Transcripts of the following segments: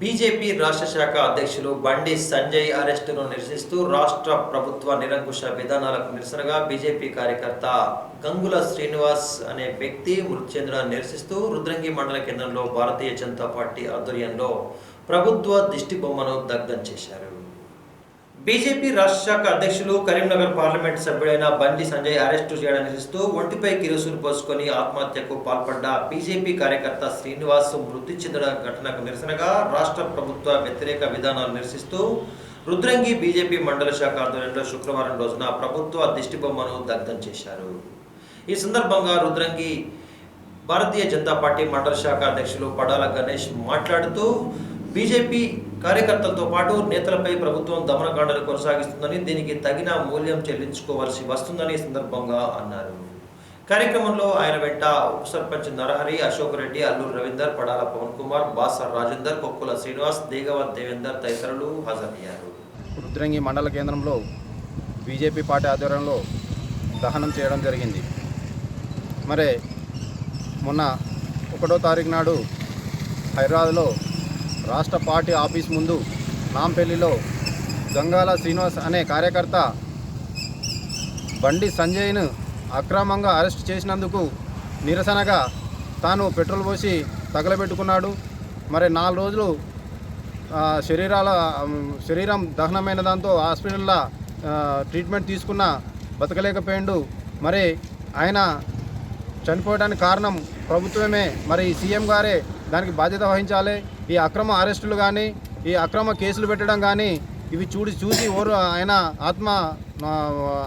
BJP రాష్ట్ర శాఖ అధ్యక్షులు బండి సంజయ్ అరెస్టును నిరసిస్తూ రాష్ట్ర ప్రభుత్వ నిరంకుశ విధానాలకు నిరసనగా బీజేపీ కార్యకర్త గంగుల శ్రీనివాస్ అనే వ్యక్తి మృతి నిరసిస్తూ రుద్రంగి మండల కేంద్రంలో భారతీయ జనతా పార్టీ ఆధ్వర్యంలో ప్రభుత్వ దిష్టి బొమ్మను దగ్ధం చేశారు. బీజేపీ రాష్ట్ర శాఖ అధ్యక్షులు కరీంనగర్ పార్లమెంట్ సభ్యుడైన బండి సంజయ్ అరెస్టు చేయడం నిరసిస్తూ ఒంటిపై కిరోసిన్ పోసుకొని ఆత్మహత్యకు పాల్పడ్డ బీజేపీ కార్యకర్త శ్రీనివాస్ మృతి చెందిన ఘటనకు నిరసనగా రాష్ట్ర ప్రభుత్వ వ్యతిరేక విధానాలు నిరసిస్తూ రుద్రంగి బీజేపీ మండల శాఖ ఆధ్వర్యంలో శుక్రవారం రోజున ప్రభుత్వ దిష్టిబొమ్మను దగ్ధం చేశారు. ఈ సందర్భంగా రుద్రంగి భారతీయ జనతా పార్టీ మండల శాఖ అధ్యక్షులు పడాల గణేష్ మాట్లాడుతూ బీజేపీ కార్యకర్తలతో పాటు నేతలపై ప్రభుత్వం దమనకాండలు కొనసాగిస్తుందని దీనికి తగిన మూల్యం చెల్లించుకోవాల్సి వస్తుందని సందర్భంగా అన్నారు. కార్యక్రమంలో ఆయన వెంట ఉప సర్పంచ్ నరహరి అశోక్ రెడ్డి అల్లూరు రవీందర్ పడాల పవన్ కుమార్ బాసర్ రాజేందర్ కొక్కుల శ్రీనివాస్ దేగవత్ దేవేందర్ తదితరులు హాజరయ్యారు. రుద్రంగి మండల కేంద్రంలో బీజేపీ పార్టీ ఆధ్వర్యంలో దహనం చేయడం జరిగింది. మరి మొన్న ఒకటో తారీఖు నాడు హైదరాబాద్లో రాష్ట్ర పార్టీ ఆఫీస్ ముందు నాంపల్లిలో గంగాల శ్రీనివాస్ అనే కార్యకర్త బండి సంజయ్ను అక్రమంగా అరెస్ట్ చేసినందుకు నిరసనగా తాను పెట్రోల్ పోసి తగలబెట్టుకున్నాడు. మరి నాలుగు రోజులు శరీరాల శరీరం దహనమైన దాంతో హాస్పిటల్లో ట్రీట్మెంట్ తీసుకున్న బతకలేకపోయిండు. మరి ఆయన చనిపోవడానికి కారణం ప్రభుత్వమే. మరి సీఎం గారే దానికి బాధ్యత వహించాలి. ఈ అక్రమ అరెస్టులు కానీ ఈ అక్రమ కేసులు పెట్టడం కానీ ఇవి చూడి చూసి ఓరు ఆయన ఆత్మ ఆ,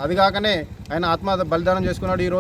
అది కాకనే ఆయన ఆత్మ బలిదానం చేసుకున్నాడు ఈరోజు.